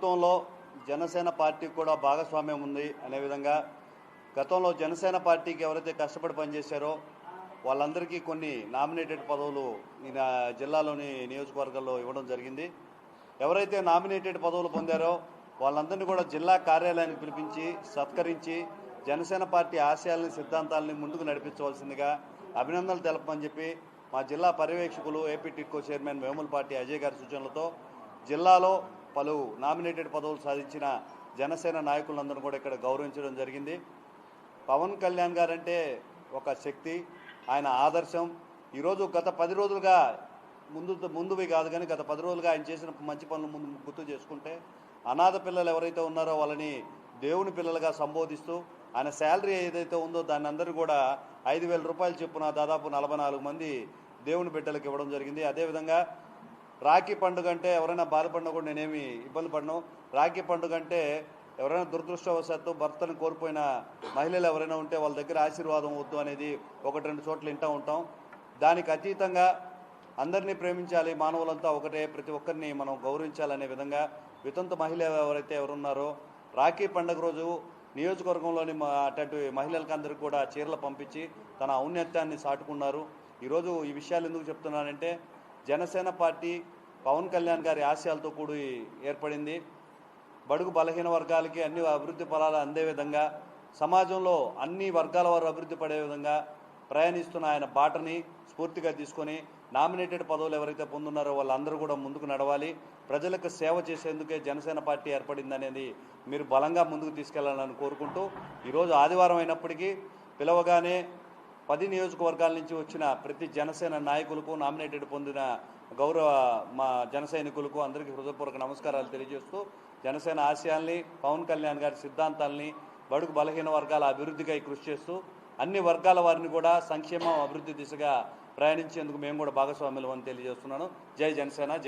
ప్రభుత్వంలో జనసేన పార్టీకి కూడా భాగస్వామ్యం ఉంది. అనే విధంగా గతంలో జనసేన పార్టీకి ఎవరైతే కష్టపడి పనిచేశారో వాళ్ళందరికీ కొన్ని నామినేటెడ్ పదవులు జిల్లాలోని నియోజకవర్గాల్లో ఇవ్వడం జరిగింది. ఎవరైతే నామినేటెడ్ పదవులు పొందారో వాళ్ళందరినీ కూడా జిల్లా కార్యాలయానికి పిలిపించి సత్కరించి జనసేన పార్టీ ఆశయాలని సిద్ధాంతాలని ముందుకు నడిపించవలసిందిగా అభినందనలు తెలపమని చెప్పి మా జిల్లా పర్యవేక్షకులు AP Tidco chairman Vemula party Ajay గారి సూచనలతో జిల్లాలో పలు నామినేటెడ్ పదవులు సాధించిన జనసేన నాయకులందరూ కూడా ఇక్కడ గౌరవించడం జరిగింది. పవన్ కళ్యాణ్ గారంటే ఒక శక్తి ఆయన ఆదర్శం. ఈరోజు గత పది రోజులుగా ముందు ముందువి కాదు కానీ గత పది రోజులుగా ఆయన చేసిన మంచి పనులు ముందు గుర్తు చేసుకుంటే అనాథ పిల్లలు ఎవరైతే ఉన్నారో వాళ్ళని దేవుని పిల్లలుగా సంబోధిస్తూ ఆయన శాలరీ ఏదైతే ఉందో దాన్ని అందరూ కూడా ఐదు వేల రూపాయలు చొప్పున దాదాపు నలభై నాలుగు మంది దేవుని బిడ్డలకు ఇవ్వడం జరిగింది. అదేవిధంగా రాఖీ పండుగ అంటే ఎవరైనా బాధపడినా కూడా నేనేమి ఇబ్బంది పడను. రాఖీ పండుగ అంటే ఎవరైనా దురదృష్టవశాత్తు భర్తను కోల్పోయిన మహిళలు ఎవరైనా ఉంటే వాళ్ళ దగ్గర ఆశీర్వాదం వద్దు అనేది ఒకటి రెండు చోట్ల వింటూ ఉంటాం. దానికి అతీతంగా అందరినీ ప్రేమించాలి మానవులంతా ఒకటే ప్రతి ఒక్కరిని మనం గౌరవించాలనే విధంగా వితంతు మహిళ ఎవరైతే ఎవరున్నారో రాఖీ పండుగ రోజు నియోజకవర్గంలోని మా అటువంటి మహిళలకు అందరికీ కూడా చీరలు పంపించి తన ఔన్నత్యాన్ని సాటుకున్నారు. ఈరోజు ఈ విషయాలు ఎందుకు చెప్తున్నానంటే జనసేన పార్టీ పవన్ కళ్యాణ్ గారి ఆశయాలతో కూడి ఏర్పడింది. బడుగు బలహీన వర్గాలకి అన్ని అభివృద్ధి ఫలాలు అందే విధంగా సమాజంలో అన్ని వర్గాల వారు అభివృద్ధి పడే విధంగా ప్రయాణిస్తున్న ఆయన బాటని స్ఫూర్తిగా తీసుకొని నామినేటెడ్ పదవులు ఎవరైతే పొందున్నారో వాళ్ళందరూ కూడా ముందుకు నడవాలి. ప్రజలకు సేవ చేసేందుకే జనసేన పార్టీ ఏర్పడింది అనేది మీరు బలంగా ముందుకు తీసుకెళ్ళాలని కోరుకుంటూ ఈరోజు ఆదివారం అయినప్పటికీ పిలవగానే పది నియోజకవర్గాల నుంచి వచ్చిన ప్రతి జనసేన నాయకులకు నామినేటెడ్ పొందిన గౌరవ మా జన సైనికులకు అందరికీ హృదయపూర్వక నమస్కారాలు తెలియజేస్తూ జనసేన ఆశయాల్ని పవన్ కళ్యాణ్ గారి సిద్ధాంతాల్ని బడుగు బలహీన వర్గాల అభివృద్ధికై కృషి చేస్తూ అన్ని వర్గాల వారిని కూడా సంక్షేమం అభివృద్ధి దిశగా ప్రయాణించేందుకు మేము కూడా భాగస్వాములు అని తెలియజేస్తున్నాను. జై జనసేన